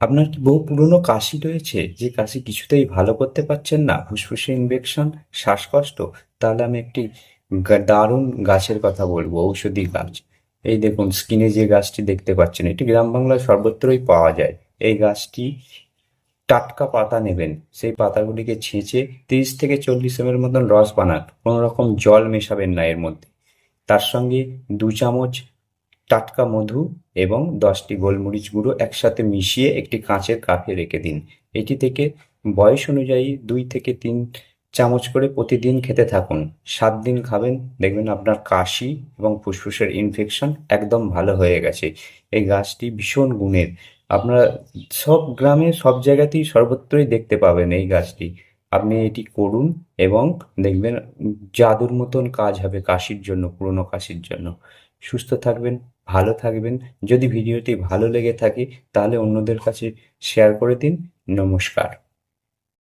আপনার কি বহু পুরনো কাশি রয়েছে? যে কাশি কিছুতেই ভালো করতে পারছেন না, ফুসফুসে ইনফেকশন শ্বাসকষ্ট, তাহলে আমি একটি দারুণ গাছের কথা বলব, ঔষধি গাছ। এই দেখুন স্কিনে যে গাছটি দেখতে পাচ্ছেন, এটি গ্রাম বাংলায় সর্বত্রই পাওয়া যায়। এই গাছটি টাটকা পাতা নেবেন, সেই পাতাগুলিকে ছেঁচে তিরিশ থেকে চল্লিশ এম এর মতন রস বানান, কোনো রকম জল মেশাবেন না এর মধ্যে। তার সঙ্গে দু চামচ টাটকা মধু এবং দশটি গোলমরিচ গুঁড়ো একসাথে মিশিয়ে একটি কাঁচের কাপে রেখে দিন। এটি থেকে বয়স অনুযায়ী দুই থেকে তিন চামচ করে প্রতিদিন খেতে থাকুন। সাত দিন খাবেন, দেখবেন আপনার কাশি এবং ফুসফুসের ইনফেকশন একদম ভালো হয়ে গেছে। এই গাছটি ভীষণ গুণের। আপনারা সব গ্রামে, সব জায়গাতেই সর্বত্রই দেখতে পাবেন এই গাছটি। আপনি এটি করুন এবং দেখবেন জাদুর মতন কাজ হবে কাশির জন্য, পুরনো কাশির জন্য। সুস্থ থাকবেন। ভালো থাকবেন। যদি ভিডিওটি ভালো লেগে থাকে তাহলে অন্যদের কাছে শেয়ার করে দিন। নমস্কার।